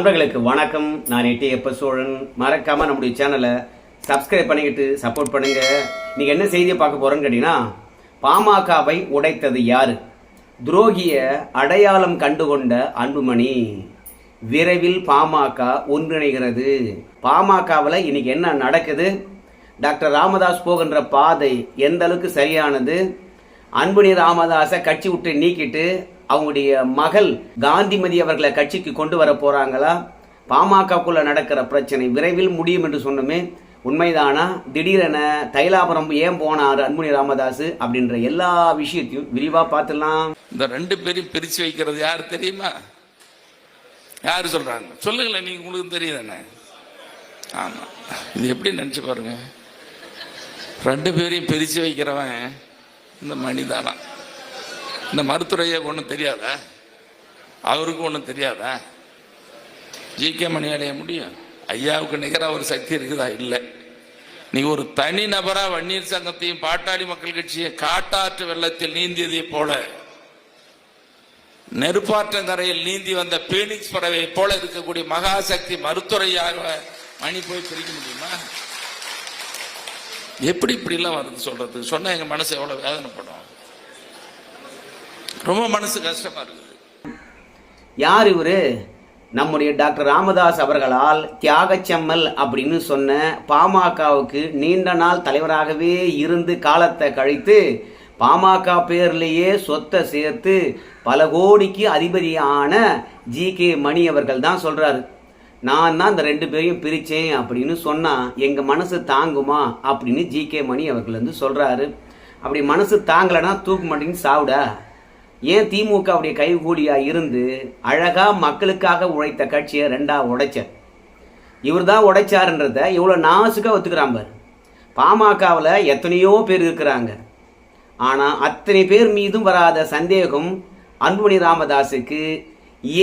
நண்பர்களுக்கு வணக்கம். நான் எட்டியப்ப சோழன். மறக்காம நம்முடைய சேனலை சப்ஸ்கிரைப் பண்ணிக்கிட்டு சப்போர்ட் பண்ணுங்க. நீங்க என்ன செய்தியை பார்க்க போகிறோன்னு கேட்டீங்கன்னா பாமகவை உடைத்தது யாரு? துரோகிய அடையாளம் கண்டுகொண்ட அன்புமணி. விரைவில் பாமக ஒன்றிணைகிறது. பாமகவில் இன்னைக்கு என்ன நடக்குது? டாக்டர் ராமதாஸ் போகின்ற பாதை எந்த அளவுக்கு சரியானது? அன்புணி ராமதாஸை கட்சி விட்டு நீக்கிட்டு அவங்களுடைய மகள் காந்திமதி அவர்களை கட்சிக்கு கொண்டு வர போகிறாங்களா பாமகக்குள்ளே நடக்கிற பிரச்சனை விரைவில் முடியும் என்று சொன்னோமே. உண்மைதானா? திடீரென தைலாபுரம் ஏன் போனார் அன்புணி ராமதாஸ் அப்படின்ற எல்லா விஷயத்தையும் விரிவாக பார்த்துடலாம். இந்த ரெண்டு பேரையும் பிரித்து வைக்கிறது யார் தெரியுமா? யார் சொல்கிறாங்க சொல்லுங்களேன் நீங்கள் உங்களுக்கு தெரியுதானே ஆமாம் இது எப்படி நினச்சி பாருங்க. ரெண்டு பேரையும் பிரித்து வைக்கிறவன் இந்த மணிதானா இந்த மருத்துவரையா ஒன்றும் தெரியாதா? அவருக்கும் ஒன்றும் தெரியாதா? ஜி கே மணி அடைய முடியும். ஐயாவுக்கு நிகராக ஒரு சக்தி இருக்குதா? இல்லை. நீ ஒரு தனி நபரா வன்னியர் சங்கத்தையும் பாட்டாளி மக்கள் கட்சியை காட்டாற்று வெள்ளத்தில் நீந்தியதை போல நெருப்பாற்றங்கரையில் நீந்தி வந்த பீனிக்ஸ் பறவை போல இருக்கக்கூடிய மகாசக்தி மருத்துறையாக மணி போய் பிரிக்க முடியுமா? எப்படி இப்படிலாம் வருது சொல்றது? சொன்னா எங்க மனசு எவ்வளவு வேதனைப்படும். ரொம்ப மனசு கஷ்டமா இருக்குது. யார் இவரு? நம்முடைய டாக்டர் ராமதாஸ் அவர்களால் தியாகச்செம்மல் அப்படின்னு சொன்ன பாமகவுக்கு நீண்ட நாள் தலைவராகவே இருந்து காலத்தை கழித்து பாமக பேர்லேயே சொத்தை சேர்த்து பல கோடிக்கு அதிபதியான ஜி கே மணி அவர்கள் தான் சொல்கிறாரு நான் தான் இந்த ரெண்டு பேரையும் பிரித்தேன் அப்படின்னு சொன்னால் எங்கள் மனசு தாங்குமா அப்படின்னு ஜி கே மணி அவர்கள் வந்து சொல்கிறாரு அப்படி மனசு தாங்கலைன்னா தூக்கு மாட்டேன்னு சாவுடா. ஏன் திமுகவுடைய கைகூலியா இருந்து அழகா மக்களுக்காக உழைத்த கட்சியை ரெண்டா உடைச்சார்? இவர் தான் உடைச்சாருன்றத இவ்வளோ நாசுக்காக ஒத்துக்கிறான் பாரு. பாமகவில் எத்தனையோ பேர் இருக்கிறாங்க. ஆனால் அத்தனை பேர் மீதும் வராத சந்தேகம் அன்புமணி ராமதாஸுக்கு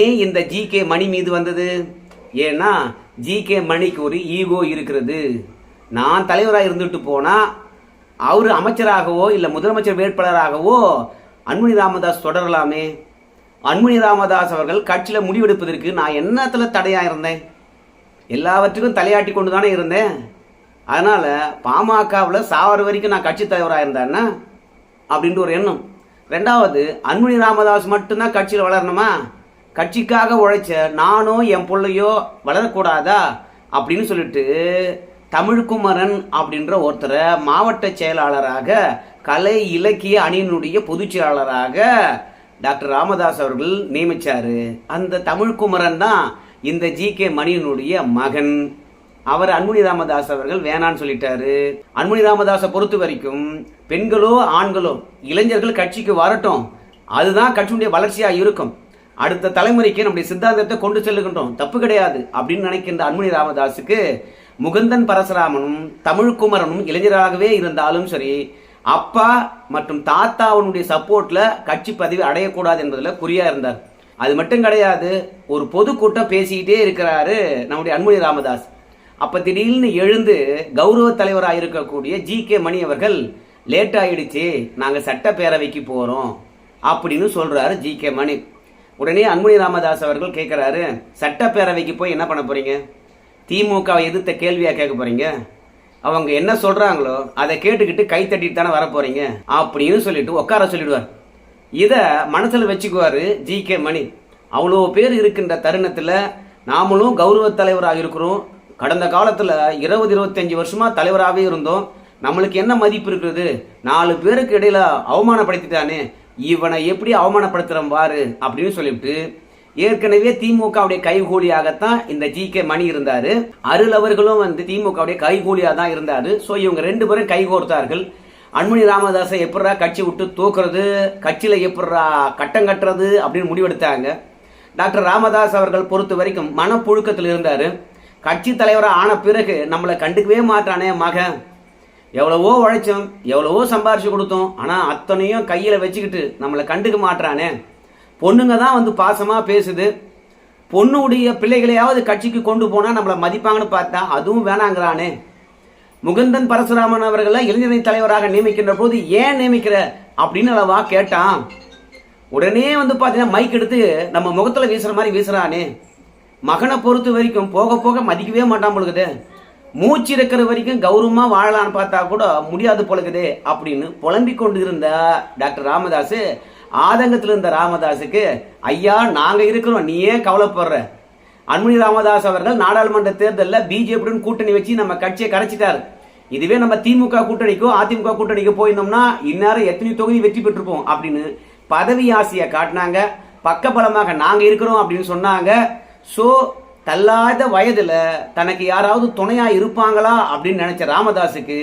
ஏன் இந்த ஜி கே மணி மீது வந்தது? ஏன்னா ஜி கே மணிக்கு ஒரு ஈகோ இருக்கிறது. நான் தலைவராக இருந்துட்டு போனால் அவர் அமைச்சராகவோ இல்லை முதலமைச்சர் வேட்பாளராகவோ அன்புமணி ராமதாஸ் தொடரலாமே. அன்புமணி ராமதாஸ் அவர்கள் கட்சியில் முடிவெடுப்பதற்கு நான் என்னத்தில் தடையாக இருந்தேன்? எல்லாவற்றுக்கும் தலையாட்டி கொண்டு தானே இருந்தேன். அதனால் பாமகவில் சாவர வரைக்கும் நான் கட்சி தலைவராக இருந்தேன்னா அப்படின்ற ஒரு எண்ணம். ரெண்டாவது அன்புமணி ராமதாஸ் மட்டும்தான் கட்சியில் வளரணுமா? கட்சிக்காக உழைச்ச நானோ என் பிள்ளையோ வளரக்கூடாதா? அப்படின்னு சொல்லிட்டு தமிழ்குமரன் அப்படின்ற ஒருத்தரை மாவட்ட செயலாளராக கலை இலக்கிய அணியினுடைய பொதுச் செயலாளராக டாக்டர் ராமதாஸ் அவர்கள் நியமித்தார் அந்த தமிழ்குமரன் தான் இந்த ஜி கே மணியனுடைய மகன். அவர் அன்புமணி ராமதாஸ் அவர்கள் வேணான்னு சொல்லிட்டாரு. அன்புமணி ராமதாஸை பொறுத்த வரைக்கும் பெண்களோ ஆண்களோ இளைஞர்கள் கட்சிக்கு வரட்டும். அதுதான் கட்சியுடைய வளர்ச்சியாக இருக்கும். அடுத்த தலைமுறைக்கு நம்முடைய சித்தாந்தத்தை கொண்டு செல்லுகின்றோம். தப்பு கிடையாது அப்படின்னு நினைக்கின்ற அன்புமணி ராமதாஸுக்கு முகுந்தன் பரசுராமனும் தமிழ்குமரனும் இளைஞராகவே இருந்தாலும் சரி அப்பா மற்றும் தாத்தாவுடைய சப்போர்ட்ல கட்சி பதவி அடையக்கூடாது என்பதில் குறியா இருந்தார். அது மட்டும் கிடையாது ஒரு பொதுக்கூட்டம் பேசிக்கிட்டே இருக்கிறாரு நம்முடைய அன்புமணி ராமதாஸ். அப்ப திடீர்னு எழுந்து கௌரவ தலைவராக இருக்கக்கூடிய ஜி கே மணி அவர்கள் லேட் ஆயிடுச்சு நாங்கள் சட்டப்பேரவைக்கு போகிறோம் அப்படின்னு சொல்றாரு ஜி கே மணி. உடனே அன்புமணி ராமதாஸ் அவர்கள் கேட்குறாரு சட்டப்பேரவைக்கு போய் என்ன பண்ண போறீங்க? திமுகவை எதிர்த்த கேள்வியாக கேட்க போறீங்க? அவங்க என்ன சொல்கிறாங்களோ அதை கேட்டுக்கிட்டு கை தட்டிட்டு தானே வர அப்படின்னு சொல்லிட்டு உட்கார சொல்லிடுவார். இதை மனசில் வச்சுக்குவார் ஜி கே மணி. அவ்வளோ பேர் இருக்கின்ற தருணத்தில் நாமளும் கௌரவ தலைவராக இருக்கிறோம். கடந்த காலத்தில் இருபது இருபத்தஞ்சி வருஷமாக தலைவராகவே இருந்தோம். நம்மளுக்கு என்ன மதிப்பு இருக்குது? நாலு பேருக்கு இடையில அவமானப்படுத்திட்டானே. இவனை எப்படி அவமானப்படுத்துகிறோம் பாரு அப்படின்னு சொல்லிவிட்டு ஏற்கனவே திமுகவுடைய கைகூலியாகத்தான் இந்த ஜி கே மணி இருந்தாரு. அருள் அவர்களும் வந்து திமுகவுடைய கைகூலியாக தான் இருந்தாரு. ஸோ இவங்க ரெண்டு பேரும் கைகோர்த்தார்கள். அன்புமணி ராமதாஸை எப்படா கட்சி விட்டு தூக்குறது கட்சியில் எப்படா கட்டம் கட்டுறது அப்படின்னு முடிவெடுத்தாங்க. டாக்டர் ராமதாஸ் அவர்கள் பொறுத்த வரைக்கும் மனப்புழுக்கத்தில் இருந்தார். கட்சி தலைவராக ஆன பிறகு நம்மளை கண்டுக்கவே மாட்டானே மகன் எவ்வளவோ உழைச்சோம் எவ்வளவோ சம்பாரிச்சு கொடுத்தோம். ஆனால் அத்தனையும் கையில் வச்சுக்கிட்டு நம்மளை கண்டுக்க மாட்டானே பொண்ணுங்க தான் வந்து பாசமாக பேசுது. பொண்ணுடைய பிள்ளைகளையாவது கட்சிக்கு கொண்டு போனால் நம்மளை மதிப்பாங்கன்னு பார்த்தா அதுவும் வேணாங்கிறானே. முகுந்தன் பரசுராமன் அவர்களை இளைஞரணி தலைவராக நியமிக்கின்ற போது ஏன் நியமிக்கிற அப்படின்னு அளவா கேட்டான். உடனே வந்து பார்த்தீங்கன்னா மைக் எடுத்து நம்ம முகத்தில் வீசுகிற மாதிரி வீசுகிறானே மகனை பொறுத்த வரைக்கும் போக போக மதிக்கவே மாட்டான் பொழுது மூச்சு இருக்கிற வரைக்கும் கௌரவமாக வாழலான்னு பார்த்தா கூட முடியாது பொழுகுதே அப்படின்னு புலம்பிக் கொண்டு இருந்த டாக்டர் ராமதாஸ் ஆதங்கத்தில் இருந்த ராமதாஸுக்கு ஐயா நாங்கள் இருக்கிறோம். நீ ஏன் கவலைப்படுற. அன்புமணி ராமதாஸ் அவர்கள் நாடாளுமன்ற தேர்தலில் பிஜேபியுடன் கூட்டணி வச்சு நம்ம கட்சியை கரைச்சிட்டாரு. இதுவே நம்ம திமுக கூட்டணிக்கோ அதிமுக கூட்டணிக்கோ போயிருந்தோம்னா இந்நேரம் எத்தனை தொகுதி வெற்றி பெற்றிருப்போம் அப்படின்னு பதவி ஆசையை காட்டினாங்க. பக்கபலமாக நாங்கள் இருக்கிறோம் அப்படின்னு சொன்னாங்க. ஸோ தள்ளாத வயதில் தனக்கு யாராவது துணையாக இருப்பாங்களா அப்படின்னு நினச்ச ராமதாஸுக்கு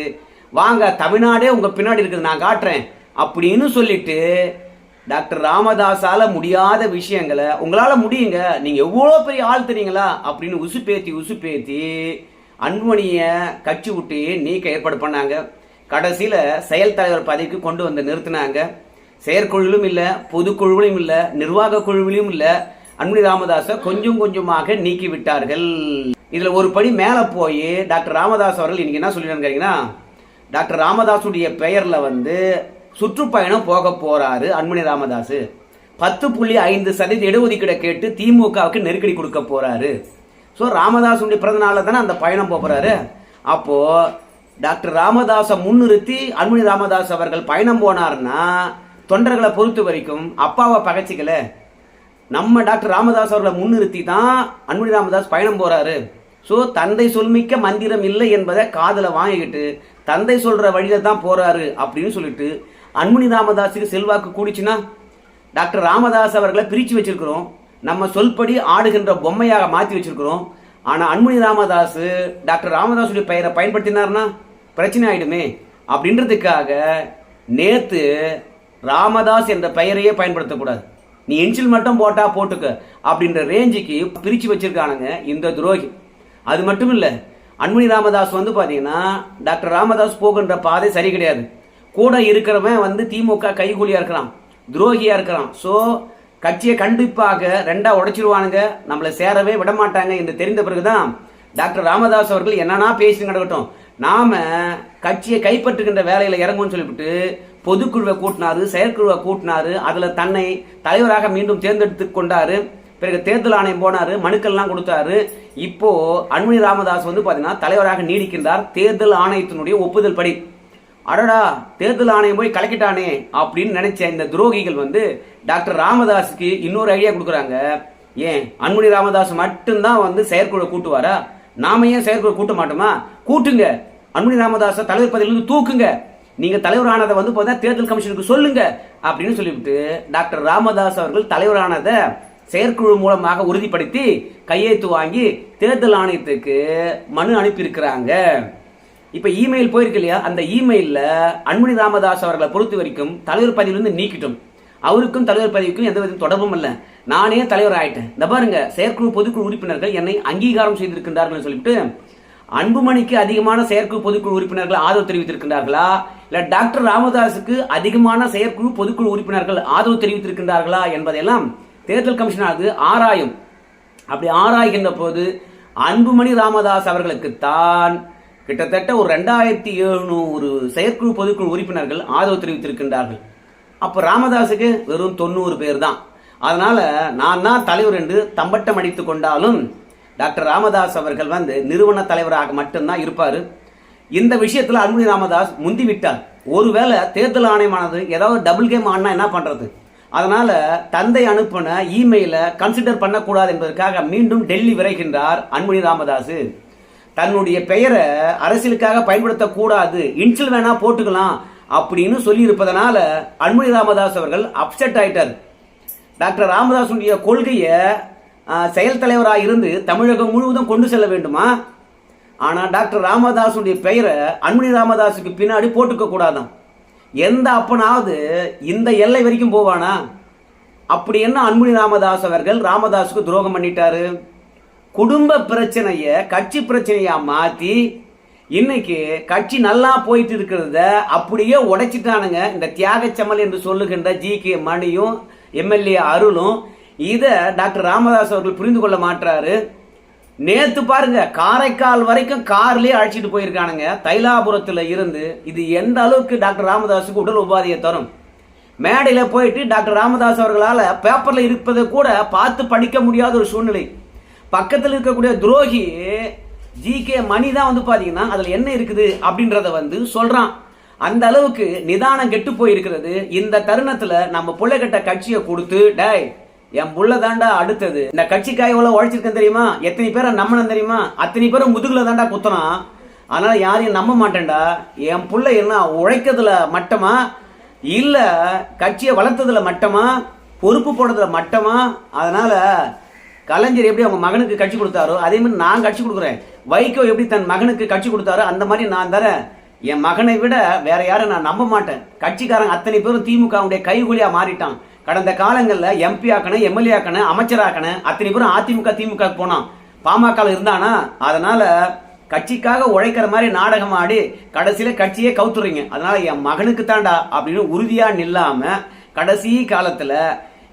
வாங்க தமிழ்நாடே உங்கள் பின்னாடி இருக்குது நான் காட்டுறேன். அப்படின்னு சொல்லிட்டு டாக்டர் ராமதாஸால முடியாத விஷயங்களை உங்களால முடியுங்க. நீங்க எவ்வளோ பெரிய ஆள் தெரியுங்களா? அப்படின்னு உசுப்பேத்தி உசுப்பேத்தி அன்புமணிய கட்சி விட்டு நீக்க ஏற்பாடு பண்ணாங்க. கடைசியில செயல் தலைவர் பதவிக்கு கொண்டு வந்து நிறுத்தினாங்க. செயற்குழுவிலும் இல்லை பொதுக்குழுவிலும் இல்லை நிர்வாக குழுவிலும் இல்லை அன்புமணி ராமதாஸை கொஞ்சம் கொஞ்சமாக நீக்கி விட்டார்கள். இதுல ஒரு படி மேல போய் டாக்டர் ராமதாஸ் அவர்கள் இன்னைக்கு என்ன சொல்லியிருக்காங்கன்னா டாக்டர் ராமதாஸுடைய பெயர்ல வந்து சுற்றுப்பயணம் போக போறாரு அன்புமணி ராமதாஸ் பத்து புள்ளி ஐந்து சதவீத இடஒதுக்கீடை கேட்டு திமுகவுக்கு நெருக்கடி கொடுக்க போறாரு. ஸோ ராமதாசுடைய பிறந்த நாளில் தானே அந்த பயணம் போகிறாரு அப்போது அப்போ டாக்டர் ராமதாஸை முன்னிறுத்தி அன்புமணி ராமதாஸ் அவர்கள் பயணம் போனாருன்னா தொண்டர்களை பொறுத்த வரைக்கும் அப்பாவை பகைச்சிக்கல. நம்ம டாக்டர் ராமதாஸ் அவர்களை முன்னிறுத்தி தான் அன்புமணி ராமதாஸ் பயணம் போறாரு. ஸோ தந்தை சொல்மிக்க மந்திரம் இல்லை என்பதை காதில் வாங்கிக்கிட்டு தந்தை சொல்ற வழியில தான் போறாரு அப்படின்னு சொல்லிட்டு அன்புமணி ராமதாஸுக்கு செல்வாக்கு கூடிச்சுன்னா டாக்டர் ராமதாஸ் அவர்களை பிரித்து வச்சிருக்கிறோம். நம்ம சொல்படி ஆடுகின்ற பொம்மையாக மாற்றி வச்சிருக்கிறோம். ஆனால் அன்புமணி ராமதாஸ் டாக்டர் ராமதாஸுடைய பெயரை பயன்படுத்தினார்னா பிரச்சனை ஆயிடுமே. அப்படின்றதுக்காக நேற்று ராமதாஸ் என்ற பெயரையே பயன்படுத்தக்கூடாது. நீ என்சில் மட்டும் போட்டால் போட்டுக்க அப்படின்ற ரேஞ்சுக்கு பிரித்து வச்சிருக்கானுங்க இந்த துரோகி. அது மட்டும் இல்லை அன்புமணி ராமதாஸ் வந்து பார்த்தீங்கன்னா டாக்டர் ராமதாஸ் போகின்ற பாதை சரி கிடையாது. கூட இருக்கிறவன் வந்து திமுக கைகூலியாக இருக்கிறான் துரோகியாக இருக்கிறான் ஸோ கட்சியை கண்டிப்பாக ரெண்டாக உடைச்சிருவானுங்க. நம்மளை சேரவே விட மாட்டாங்க என்று தெரிந்த பிறகுதான் டாக்டர் ராமதாஸ் அவர்கள் என்னன்னா பேசி நடக்கட்டும். நாம கட்சியை கைப்பற்றுகின்ற வேலையில் இறங்கும்னு சொல்லிவிட்டு பொதுக்குழுவை கூட்டினாரு செயற்குழுவை கூட்டினாரு அதில் தன்னை தலைவராக மீண்டும் தேர்ந்தெடுத்து கொண்டாரு. பிறகு தேர்தல் ஆணையம் போனாரு மனுக்கள்லாம் கொடுத்தாரு. இப்போ அன்புமணி ராமதாஸ் வந்து பார்த்தீங்கன்னா தலைவராக நீடிக்கின்றார். தேர்தல் ஆணையத்தினுடைய ஒப்புதல் படி. அடடா தேர்தல் ஆணையம் போய் கலக்கிட்டானே அப்படின்னு நினைச்ச இந்த துரோகிகள் வந்து டாக்டர் ராமதாஸுக்கு இன்னொரு ஐடியா கொடுக்குறாங்க. ஏன்? அன்புமணி ராமதாஸ் மட்டும்தான் வந்து செயற்குழு கூட்டுவாரா? நாம ஏன் செயற்குழு கூட்ட மாட்டோமா? கூட்டுங்க. அன்புமணி ராமதாஸை தலைவர் பதவியிலிருந்து தூக்குங்க. நீங்க தலைவரானதை வந்து பார்த்தா தேர்தல் கமிஷனுக்கு சொல்லுங்க அப்படின்னு சொல்லிவிட்டு டாக்டர் ராமதாஸ் அவர்கள் தலைவரானதை செயற்குழு மூலமாக உறுதிப்படுத்தி கையெழுத்து வாங்கி தேர்தல் ஆணையத்துக்கு மனு அனுப்பியிருக்கிறாங்க. இப்ப இமெயில் போயிருக்கு இல்லையா? அந்த இமெயிலில் அன்புமணி ராமதாஸ் அவர்களை பொறுத்த வரைக்கும் தலைவர் பதவியிலிருந்து நீக்கிட்டோம். அவருக்கும் தலைவர் பதவிக்கும் எந்த வித தொடர்பும் இல்லை. நானே தலைவர் ஆயிட்டேன். இந்த பாருங்க செயற்குழு பொதுக்குழு உறுப்பினர்கள் என்னை அங்கீகாரம் செய்திருக்கின்றார்கள் சொல்லிட்டு அன்புமணிக்கு அதிகமான செயற்குழு பொதுக்குழு உறுப்பினர்கள் ஆதரவு தெரிவித்திருக்கின்றார்களா? இல்ல டாக்டர் ராமதாஸுக்கு அதிகமான செயற்குழு பொதுக்குழு உறுப்பினர்கள் ஆதரவு தெரிவித்திருக்கின்றார்களா என்பதையெல்லாம் தேர்தல் கமிஷனானது ஆராயும். அப்படி ஆராய்கின்ற போது அன்புமணி ராமதாஸ் அவர்களுக்கு தான் கிட்டத்தட்ட ஒரு ரெண்டாயிரத்தி எழுநூறு செயற்குழு பொதுக்குழு உறுப்பினர்கள் ஆதரவு தெரிவித்திருக்கின்றார்கள். அப்போ ராமதாஸுக்கு வெறும் தொண்ணூறு பேர் தான். அதனால் நான் தான் தலைவர் என்று தம்பட்டம் அடித்து கொண்டாலும் டாக்டர் ராமதாஸ் அவர்கள் வந்து நிறுவன தலைவராக மட்டும்தான் இருப்பார். இந்த விஷயத்தில் அன்புமணி ராமதாஸ் முந்தி விட்டார். ஒருவேளை தேர்தல் ஆணையமானது ஏதாவது டபுள் கேம் ஆடினா என்ன பண்ணுறது அதனால் தந்தை அனுப்பின இமெயிலை கன்சிடர் பண்ணக்கூடாது என்பதற்காக மீண்டும் டெல்லி விரைகின்றார் அன்புமணி ராமதாஸ். தன்னுடைய பெயரை அரசியலுக்காக பயன்படுத்தக்கூடாது. இன்சில் வேணா போட்டுக்கலாம் அப்படின்னு சொல்லி இருப்பதனால அன்புமணி ராமதாஸ் அவர்கள் அப்செட் ஆயிட்டார். டாக்டர் ராமதாஸுடைய கொள்கையை செயல் தலைவராக இருந்து தமிழகம் முழுவதும் கொண்டு செல்ல வேண்டுமா? ஆனால் டாக்டர் ராமதாஸுடைய பெயரை அன்புமணி ராமதாஸுக்கு பின்னாடி போட்டுக்க கூடாதான் எந்த அப்பனாவது இந்த எல்லை வரைக்கும் போவானா? அப்படி என்ன அன்புமணி ராமதாஸ் அவர்கள் ராமதாஸுக்கு துரோகம் பண்ணிட்டாரு? குடும்ப பிரச்சனையை கட்சி பிரச்சனையாக மாற்றி இன்னைக்கு கட்சி நல்லா போயிட்டு இருக்கிறத அப்படியே உடைச்சிட்டானுங்க. இந்த தியாகச்சமல் என்று சொல்லுகின்ற ஜி. கே. மணியும் எம்எல்ஏ அருளும். இதை டாக்டர் ராமதாஸ் அவர்கள் புரிந்து கொள்ள மாட்டாரு நேத்து பாருங்க காரைக்கால் வரைக்கும் கார்லயே அழைச்சிட்டு போயிருக்கானுங்க. தைலாபுரத்துல இருந்து இது எந்த அளவுக்கு டாக்டர் ராமதாஸுக்கு உடல் உபாதையை தரும்? மேடையில் போயிட்டு டாக்டர் ராமதாஸ் அவர்களால் பேப்பரில் இருப்பதை கூட பார்த்து படிக்க முடியாத ஒரு சூழ்நிலை. பக்கத்தில் இருக்கக்கூடிய துரோகி ஜி கே மணி தான் வந்து பார்த்தீங்கன்னா அதில் என்ன இருக்குது அப்படின்றத வந்து சொல்கிறான் அந்த அளவுக்கு நிதானம் கெட்டு போயிருக்கிறது. இந்த தருணத்தில் நம்ம புள்ளகட்ட கட்சியை கொடுத்து டேய் என் புள்ள தாண்டா அடுத்தது. இந்த கட்சிக்காக எவ்வளோ உழைச்சிருக்கேன் தெரியுமா? எத்தனை பேரை நம்பணும் தெரியுமா? அத்தனை பேரும் முதுகில் தாண்டா குத்துறான். அதனால் யாரையும் நம்ப மாட்டேன்டா. என் புள்ள என்ன உழைக்கிறதுல மட்டமா? இல்லை கட்சியை வளர்த்ததில் மட்டமா? பொறுப்பு போடுறதுல மட்டமா? அதனால் கலைஞர் எப்படி அவங்க மகனுக்கு கட்சி கொடுத்தாரோ அதே மாதிரி நான் கட்சி கொடுக்குறேன். வைகோ எப்படி தன் மகனுக்கு கட்சி கொடுத்தாரோ அந்த மாதிரி நான் தரேன். என் மகனை விட வேற யாரும் நான் நம்ப மாட்டேன். கட்சிக்காரங்க அத்தனை பேரும் திமுகவுடைய கைகூலியா மாறிட்டான். கடந்த காலங்களில் எம்பி ஆக்கணும் எம்எல்ஏ ஆக்கணும் அமைச்சர் ஆக்கணும் அத்தனை பேரும் அதிமுக திமுக போனான். பாமக இருந்தானா? அதனால கட்சிக்காக உழைக்கிற மாதிரி நாடகம் ஆடி கடைசியில கட்சியே கவுத்துறீங்க. அதனால என் மகனுக்கு தாண்டா அப்படின்னு உறுதியா நில்லாம கடைசி காலத்துல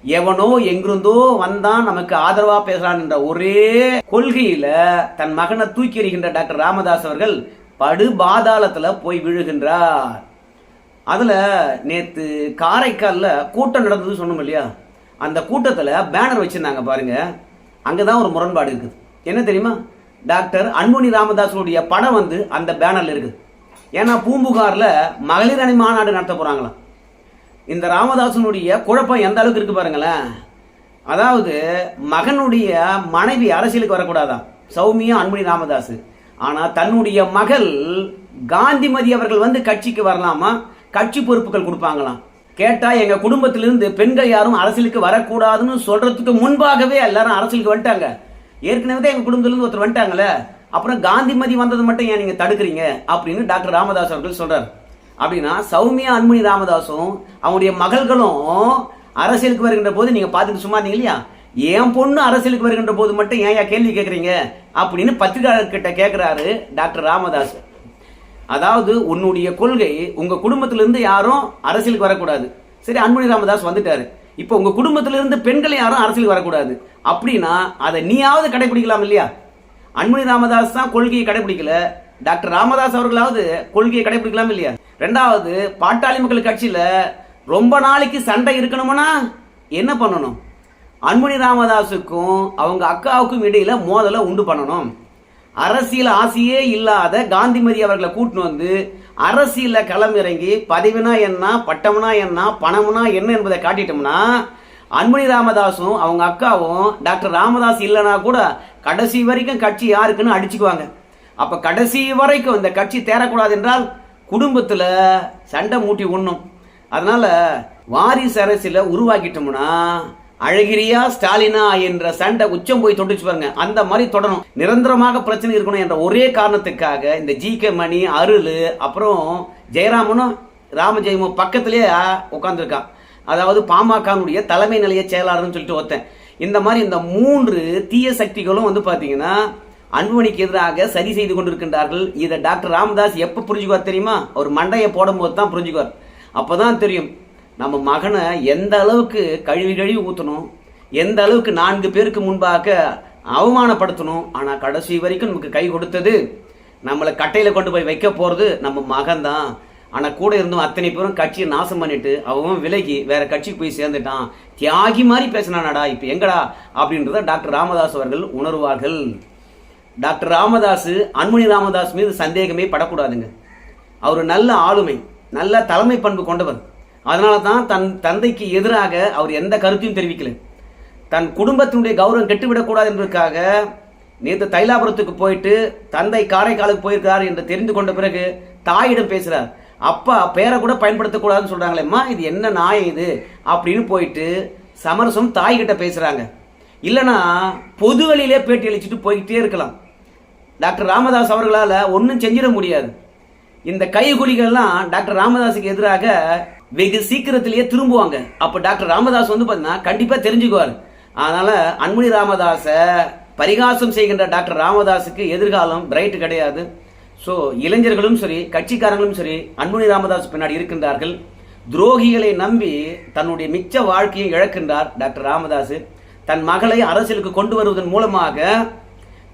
எவனோ எங்கிருந்தோ வந்தான் நமக்கு ஆதரவா பேசுறான் என்ற ஒரே கொள்கையில தன் மகனை தூக்கி எறிகின்ற டாக்டர் ராமதாஸ் அவர்கள் படு பாதாளத்துல போய் விழுகின்றார். அதுல நேத்து காரைக்கால்ல கூட்டம் நடந்தது சொன்னோம் இல்லையா? அந்த கூட்டத்துல பேனர் வச்சிருந்தாங்க பாருங்க. அங்கதான் ஒரு முரண்பாடு இருக்குது. என்ன தெரியுமா? டாக்டர் அன்புமணி ராமதாசனுடைய படம் வந்து அந்த பேனர்ல இருக்குது. ஏன்னா பூம்புகார்ல மகளிர் அணி மாநாடு நடத்த போறாங்களாம். இந்த ராமதாசனுடைய குழப்பம் எந்த அளவுக்கு இருக்கு பாருங்களேன். அதாவது மகனுடைய மனைவி அரசியலுக்கு வரக்கூடாதான் சௌமியா அன்புமணி ராமதாஸ் ஆனால் தன்னுடைய மகள் காந்திமதி அவர்கள் வந்து கட்சிக்கு வரலாமா? கட்சி பொறுப்புகள் கொடுப்பாங்களாம். கேட்டால் எங்கள் குடும்பத்திலிருந்து பெண்கள் யாரும் அரசியலுக்கு வரக்கூடாதுன்னு சொல்கிறதுக்கு முன்பாகவே எல்லாரும் அரசியலுக்கு வந்துட்டாங்க. ஏற்கனவே தான் எங்கள் குடும்பத்திலிருந்து ஒருத்தர் வந்துட்டாங்களே அப்புறம் காந்திமதி வந்தது மட்டும் ஏன் நீங்கள் தடுக்கிறீங்க? அப்படின்னு டாக்டர் ராமதாஸ் அவர்கள் சொல்கிறார் அப்படின்னா சௌமியா அன்புமணி ராமதாஸும் அவங்களுடைய மகள்களும் அரசியலுக்கு வருகின்ற போது நீங்க பார்த்துட்டு சும்மா இருந்தீங்க இல்லையா? என் பொண்ணு அரசியலுக்கு வருகின்ற போது மட்டும் ஏன் கேள்வி கேட்குறீங்க? அப்படின்னு பத்திரிகையாளர் கிட்ட டாக்டர் ராமதாஸ் அதாவது உன்னுடைய கொள்கை உங்க குடும்பத்திலிருந்து யாரும் அரசியலுக்கு வரக்கூடாது. சரி அன்புமணி ராமதாஸ் வந்துட்டாரு. இப்போ உங்க குடும்பத்திலிருந்து பெண்கள் யாரும் அரசியலுக்கு வரக்கூடாது. அப்படின்னா அதை நீயாவது கடைபிடிக்கலாம் இல்லையா? அன்புமணி ராமதாஸ் தான் கொள்கையை கடைபிடிக்கல டாக்டர் ராமதாஸ் அவர்களாவது கொள்கையை கடைபிடிக்கலாம் இல்லையா? ரெண்டாவது பாட்டாளி மக்கள் கட்சியில் ரொம்ப நாளைக்கு சண்டை இருக்கணும்னா? என்ன பண்ணணும்? அன்புமணி ராமதாஸுக்கும் அவங்க அக்காவுக்கும் இடையில மோதலை உண்டு பண்ணணும். அரசியல் ஆசையே இல்லாத காந்திமதி அவர்களை கூட்டின்னு வந்து அரசியல களமிறங்கி பதவினா என்ன பட்டம்னா என்ன பணம்னா என்ன என்பதை காட்டிட்டோம்னா அன்புமணி ராமதாஸும் அவங்க அக்காவும் டாக்டர் ராமதாஸ் இல்லைனா கூட கடைசி வரைக்கும் கட்சி யாருக்குன்னு அடிச்சுக்குவாங்க. அப்ப கடைசி வரைக்கும் இந்த கட்சி தேரக்கூடாது என்றால் குடும்பத்துல சண்டை மூட்டி உண்ணும். அதனால வாரிசு அரசியல உருவாக்கிட்டோம்னா அழகிரியா ஸ்டாலினா என்ற சண்டை உச்சம் போய் தொட்டுச்சு பாருங்க. அந்த மாதிரி தொடரும். நிரந்தரமாக பிரச்சனை இருக்கணும் என்ற ஒரே காரணத்துக்காக இந்த ஜி கே மணி அருள் அப்புறம் ஜெயராமனும் ராமஜெயமும் பக்கத்திலே உட்காந்துருக்கான் அதாவது பாமகனுடைய தலைமை நிலைய செயலாளர்னு சொல்லிட்டு ஒருத்தன். இந்த மாதிரி இந்த மூன்று தீய சக்திகளும் வந்து பார்த்தீங்கன்னா அன்புமணிக்கு எதிராக சரி செய்து கொண்டிருக்கின்றார்கள். இதை டாக்டர் ராமதாஸ் எப்போ புரிஞ்சுக்குவார் தெரியுமா? அவர் மண்டையை போடும்போது தான் புரிஞ்சுக்குவார். அப்போ தான் தெரியும் நம்ம மகனை எந்த அளவுக்கு கழுவி கழுவி ஊற்றணும் எந்த அளவுக்கு நான்கு பேருக்கு முன்பாக அவமானப்படுத்தணும் ஆனால் கடைசி வரைக்கும் நமக்கு கை கொடுத்தது நம்மளை கட்டையில் கொண்டு போய் வைக்க போகிறது நம்ம மகன்தான் ஆனால் கூட இருந்தும் அத்தனை பேரும் கட்சியை நாசம் பண்ணிட்டு அவன் விலகி வேற கட்சிக்கு போய் சேர்ந்துட்டான். தியாகி மாதிரி பேசினானாடா இப்போ எங்கடா? அப்படின்றத டாக்டர் ராமதாஸ் அவர்கள் உணர்வார்கள். டாக்டர் ராமதாஸ் அன்புமணி ராமதாஸ் மீது சந்தேகமே படக்கூடாதுங்க. அவர் நல்ல ஆளுமை நல்ல தலைமை பண்பு கொண்டவர். அதனால தான் தன் தந்தைக்கு எதிராக அவர் எந்த கருத்தையும் தெரிவிக்கல. தன் குடும்பத்தினுடைய கௌரவம் கெட்டுவிடக்கூடாது என்பதற்காக நேற்று தைலாபுரத்துக்கு போயிட்டு தந்தை காரைக்காலுக்கு போயிருக்கிறார் என்று தெரிந்து கொண்ட பிறகு தாயிடம் பேசுகிறார் அப்பா பேரை கூட பயன்படுத்தக்கூடாதுன்னு சொல்கிறாங்களேம்மா இது என்ன நாயம் இது? அப்படின்னு போயிட்டு சமரசம் தாய்கிட்ட பேசுகிறாங்க இல்லைன்னா பொது வழியிலே பேட்டி அளிச்சுட்டு போய்கிட்டே இருக்கலாம். டாக்டர் ராமதாஸ் அவர்களால் ஒன்றும் செஞ்சிட முடியாது. இந்த கைகுலிகள்லாம் டாக்டர் ராமதாஸுக்கு எதிராக வெகு சீக்கிரத்திலேயே திரும்புவாங்க. அப்போ டாக்டர் ராமதாஸ் வந்து பார்த்தீங்கன்னா கண்டிப்பாக தெரிஞ்சுக்குவார். அதனால் அன்புமணி ராமதாஸை பரிகாசம் செய்கின்ற டாக்டர் ராமதாஸுக்கு எதிர்காலம் பிரைட் கிடையாது. ஸோ இளைஞர்களும் சரி கட்சிக்காரங்களும் சரி அன்புமணி ராமதாஸ் பின்னாடி இருக்கின்றார்கள். துரோகிகளை நம்பி தன்னுடைய மிச்ச வாழ்க்கையை இழக்கின்றார் டாக்டர் ராமதாஸ். தன் மகளை அரசியலுக்கு கொண்டு வருவதன் மூலமாக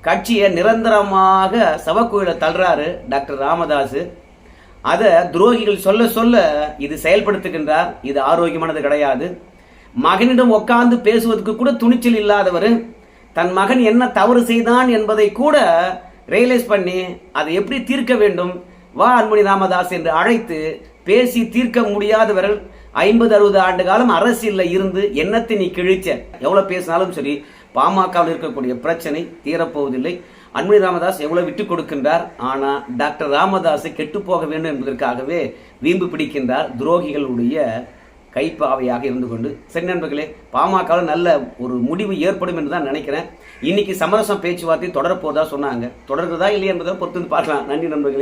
கட்சியை நிரந்தரமாக சவக்குயில தள்ளுறாரு டாக்டர் ராமதாஸ் அதை துரோகிகள் சொல்ல சொல்ல இது செயல்படுத்துகின்றார். இது ஆரோக்கியமானது கிடையாது. மகனிடம் உட்கார்ந்து பேசுவதற்கு கூட துணிச்சல் இல்லாதவர். தன் மகன் என்ன தவறு செய்தான் என்பதை கூட ரியலைஸ் பண்ணி அதை எப்படி தீர்க்க வேண்டும்? வா அன்புமணி ராமதாஸ் என்று அழைத்து பேசி தீர்க்க முடியாதவர்கள் ஐம்பது அறுபது ஆண்டு காலம் அரசியலில் இருந்து என்னத்தை நீ கிழிச்ச? எவ்வளவு பேசினாலும் சரி பாமகவில் இருக்கக்கூடிய பிரச்சனை தீரப்போவதில்லை. அன்புமணி ராமதாஸ் எவ்வளவு விட்டு கொடுக்கின்றார்? ஆனா டாக்டர் ராமதாஸை கெட்டு போக வேண்டும் என்பதற்காகவே வீம்பு பிடிக்கின்றார் துரோகிகளுடைய கைப்பாவையாக இருந்து கொண்டு. சரி நண்பர்களே பாமகவில் நல்ல ஒரு முடிவு ஏற்படும் என்று தான் நினைக்கிறேன். இன்னைக்கு சமரசம் பேச்சுவார்த்தை தொடரப்போதா சொன்னாங்க. தொடர்கிறதா இல்லையா என்பதை பொறுத்து வந்து பார்க்கலாம். நன்றி நண்பர்களே.